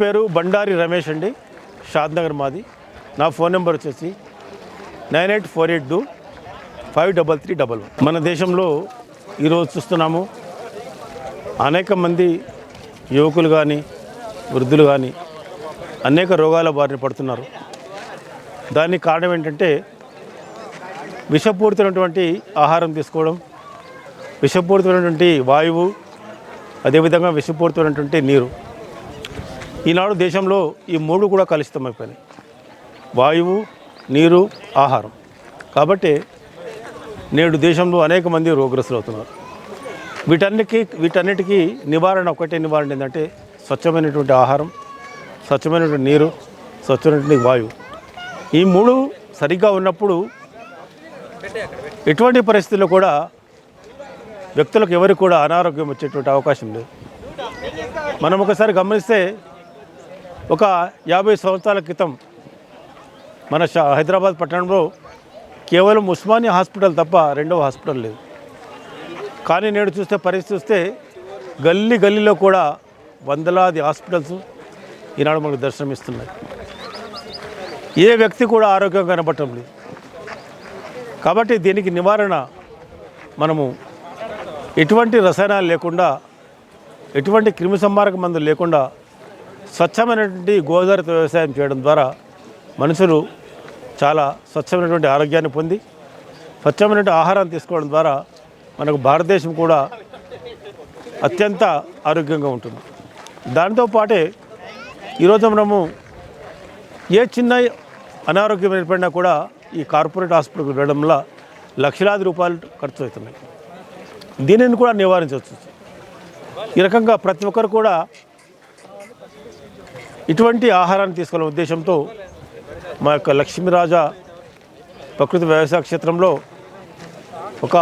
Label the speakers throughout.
Speaker 1: పేరు? బండారి రమేష్ అండి. షాద్నగర్ మాది. నా ఫోన్ నెంబర్ వచ్చేసి nine eight four eight two five double three double one. మన దేశంలో ఈరోజు చూస్తున్నాము అనేక మంది యువకులు కానీ వృద్ధులు కానీ అనేక రోగాల బారిన పడుతున్నారు. దానికి కారణం ఏంటంటే విషపూరితమైనటువంటి ఆహారం తీసుకోవడం విషపూరితమైనటువంటి వాయువు అదేవిధంగా విషపూరితమైనటువంటి నీరు. ఈనాడు దేశంలో ఈ మూడు కూడా కలుషితమైపోయినాయి. వాయువు నీరు ఆహారం. కాబట్టి నేడు దేశంలో అనేక మంది రోగ్రస్తులు అవుతున్నారు వీటన్నిటికీ వీటన్నిటికీ నివారణ ఒకటే నివారణ ఏంటంటే స్వచ్ఛమైనటువంటి ఆహారం స్వచ్ఛమైనటువంటి నీరు స్వచ్ఛమైనటువంటి వాయువు. ఈ మూడు సరిగ్గా ఉన్నప్పుడు ఎటువంటి పరిస్థితుల్లో కూడా వ్యక్తులకు ఎవరికి కూడా అనారోగ్యం వచ్చేటువంటి అవకాశం లేదు. మనం ఒకసారి గమనిస్తే ఒక యాభై సంవత్సరాల క్రితం మన షా- హైదరాబాద్ పట్టణంలో కేవలం ఉస్మానియా హాస్పిటల్ తప్ప రెండవ హాస్పిటల్ లేదు. కానీ నేడు చూస్తే పరిస్థితి చూస్తే గల్లీ గల్లీలో కూడా వందలాది హాస్పిటల్స్ ఈనాడు మనకు దర్శనమిస్తున్నాయి. ఏ వ్యక్తి కూడా ఆరోగ్యం కనబడటం లేదు. కాబట్టి దీనికి నివారణ మనము ఎటువంటి రసాయనాలు లేకుండా ఎటువంటి క్రిమిసంహారక మందులు లేకుండా స్వచ్ఛమైనటువంటి గోదావరితో వ్యవసాయం చేయడం ద్వారా మనుషులు చాలా స్వచ్ఛమైనటువంటి ఆరోగ్యాన్ని పొంది స్వచ్ఛమైనటువంటి ఆహారాన్ని తీసుకోవడం ద్వారా మనకు భారతదేశం కూడా అత్యంత ఆరోగ్యంగా ఉంటుంది. దాంతోపాటే ఈరోజు మనము ఏ చిన్న అనారోగ్యం ఏర్పడినా కూడా ఈ కార్పొరేట్ హాస్పిటల్కి వెళ్ళడం వల్ల లక్షలాది రూపాయలు ఖర్చు అవుతున్నాయి. దీనిని కూడా నివారించవచ్చు. ఈ రకంగా ప్రతి ఒక్కరు కూడా ఇటువంటి ఆహారాన్ని తీసుకునే ఉద్దేశంతో మా యొక్క లక్ష్మీరాజా ప్రకృతి వ్యవసాయ క్షేత్రంలో ఒక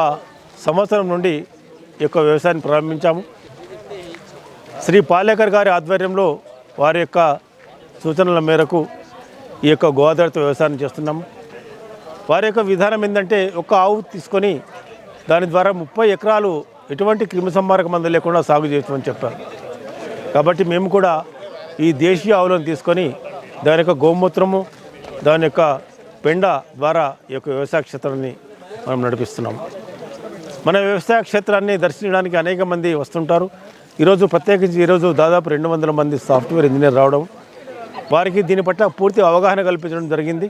Speaker 1: సంవత్సరం నుండి ఈ యొక్క వ్యవసాయాన్ని ప్రారంభించాము. శ్రీ పాలేకర్ గారి ఆధ్వర్యంలో వారి యొక్క సూచనల మేరకు ఈ యొక్క గోదావరితో వ్యవసాయం చేస్తున్నాము. వారి యొక్క విధానం ఏంటంటే ఒక ఆవు తీసుకొని దాని ద్వారా ముప్పై ఎకరాలు ఎటువంటి క్రిమి సంహారక మందు లేకుండా సాగు చేయమని చెప్పారు. కాబట్టి మేము కూడా ఈ దేశీయ ఆవులను తీసుకొని దాని యొక్క గోమూత్రము దాని యొక్క పెండ ద్వారా ఈ యొక్క వ్యవసాయ క్షేత్రాన్ని మనం నడిపిస్తున్నాం. మన వ్యవసాయ క్షేత్రాన్ని దర్శించడానికి అనేక మంది వస్తుంటారు. ఈరోజు ప్రత్యేకించి ఈరోజు దాదాపు రెండు వందల మంది సాఫ్ట్వేర్ ఇంజనీర్ రావడం వారికి దీని పట్ల పూర్తి అవగాహన కల్పించడం జరిగింది.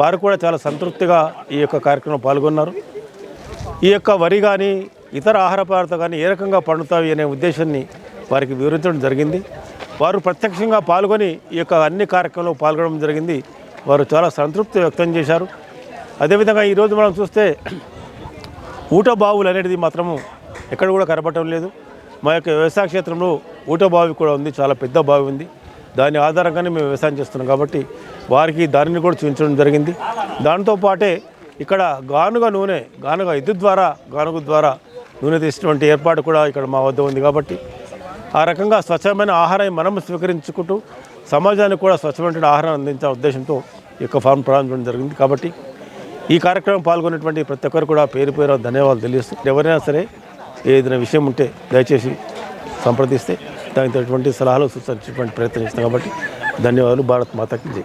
Speaker 1: వారు కూడా చాలా సంతృప్తిగా ఈ యొక్క కార్యక్రమం పాల్గొన్నారు. ఈ యొక్క వరి కానీ ఇతర ఆహార పదార్థాలు కానీ ఏ రకంగా పండుతాయి అనే ఉద్దేశాన్ని వారికి వివరించడం జరిగింది. వారు ప్రత్యక్షంగా పాల్గొని ఈ యొక్క అన్ని కార్యక్రమంలో పాల్గొనడం జరిగింది. వారు చాలా సంతృప్తి వ్యక్తం చేశారు. అదేవిధంగా ఈరోజు మనం చూస్తే ఊట బావులు అనేది మాత్రము ఎక్కడ కూడా కనపడటం లేదు. మా యొక్క వ్యవసాయ క్షేత్రంలో ఊట బావి కూడా ఉంది. చాలా పెద్ద బావి ఉంది. దాని ఆధారంగానే మేము వ్యవసాయం చేస్తున్నాం కాబట్టి వారికి దానిని కూడా చూపించడం జరిగింది. దాంతోపాటే ఇక్కడ గానుగ నూనె గానుగ విద్యుత్ ద్వారా గానుగు ద్వారా నూనె తీసినటువంటి ఏర్పాటు కూడా ఇక్కడ మా వద్ద ఉంది కాబట్టి ఆ రకంగా స్వచ్ఛమైన ఆహారాన్ని మనం స్వీకరించుకుంటూ సమాజానికి కూడా స్వచ్ఛమైన ఆహారం అందించే ఉద్దేశంతో ఈ యొక్క ఫారం ప్రారంభించడం జరిగింది. కాబట్టి ఈ కార్యక్రమం పాల్గొన్నటువంటి ప్రతి ఒక్కరు కూడా పేరు పేరు ధన్యవాదాలు తెలియస్తూ ఎవరైనా సరే ఏదైనా విషయం ఉంటే దయచేసి సంప్రదిస్తే దానికి తగినటువంటి సలహాలు సూచించేటువంటి ప్రయత్నం చేస్తాం. కాబట్టి ధన్యవాదాలు. భారత్ మాతకి జై.